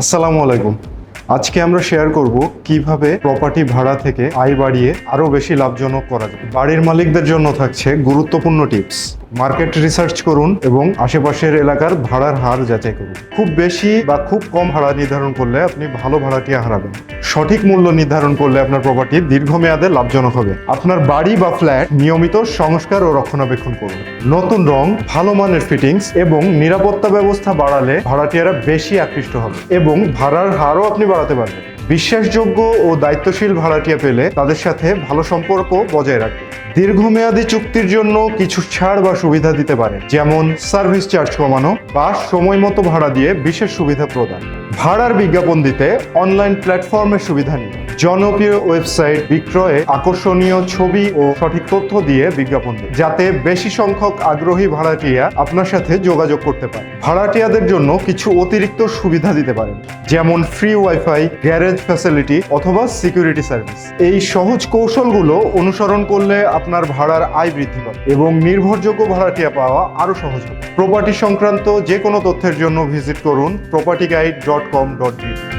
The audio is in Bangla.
আসসালামু আলাইকুম। আজকে আমরা শেয়ার করব কীভাবে প্রপার্টি ভাড়া থেকে আয় বাড়িয়ে আরও বেশি লাভজনক করা যায়। বাড়ির মালিকদের জন্য থাকছে গুরুত্বপূর্ণ টিপস মার্কেট রিসার্চ করুন এবং আশেপাশের এলাকার ভাড়ার হার যাচাই করুন। খুব বেশি বা খুব কম ভাড়া নির্ধারণ করলে আপনি ভালো ভাড়াটিয়া হারাবেন। সঠিক মূল্য নির্ধারণ করলে আপনার প্রপার্টি দীর্ঘমেয়াদে লাভজনক হবে। আপনার বাড়ি বা ফ্ল্যাট নিয়মিত সংস্কার ও রক্ষণাবেক্ষণ করুন। নতুন রং, ভালো মানের ফিটিংস এবং নিরাপত্তা ব্যবস্থা বাড়ালে ভাড়াটিয়ারা বেশি আকৃষ্ট হবে এবং ভাড়ার হারও আপনি বাড়াতে পারবেন। বিশ্বাসযোগ্য ও দায়িত্বশীল ভাড়াটিয়া পেলে তাদের সাথে ভালো সম্পর্ক বজায় রাখবে দীর্ঘমেয়াদী চুক্তির জন্য কিছু ছাড় বা সুবিধা দিতে পারে, যেমন সার্ভিস চার্জ কমানো বা সময় মতো ভাড়া দিয়ে বিশেষ সুবিধা প্রদান। ভাড়ার বিজ্ঞাপন দিতে অনলাইন প্ল্যাটফর্মের সুবিধা নিন। জনপ্রিয় ওয়েবসাইট বিক্রয়ে আকর্ষণীয় ছবি ও সঠিক তথ্য দিয়ে বিজ্ঞাপন দিন, যাতে বেশি সংখ্যক আগ্রহী ভাড়াটিয়া আপনার সাথে যোগাযোগ করতে পারে। ভাড়াটিয়াদের জন্য কিছু অতিরিক্ত সুবিধা দিতে পারেন, যেমন ফ্রি ওয়াইফাই গ্যারেজ ফ্যাসিলিটি অথবা সিকিউরিটি সার্ভিস এই সহজ কৌশলগুলো অনুসরণ করলে আপনার ভাড়ার আয় বৃদ্ধি পাবে এবং নির্ভরযোগ্য ভাড়াটিয়া পাওয়া আরও সহজ হবে। প্রপার্টি সংক্রান্ত যে কোনো তথ্যের জন্য ভিজিট করুন property guide dot com dot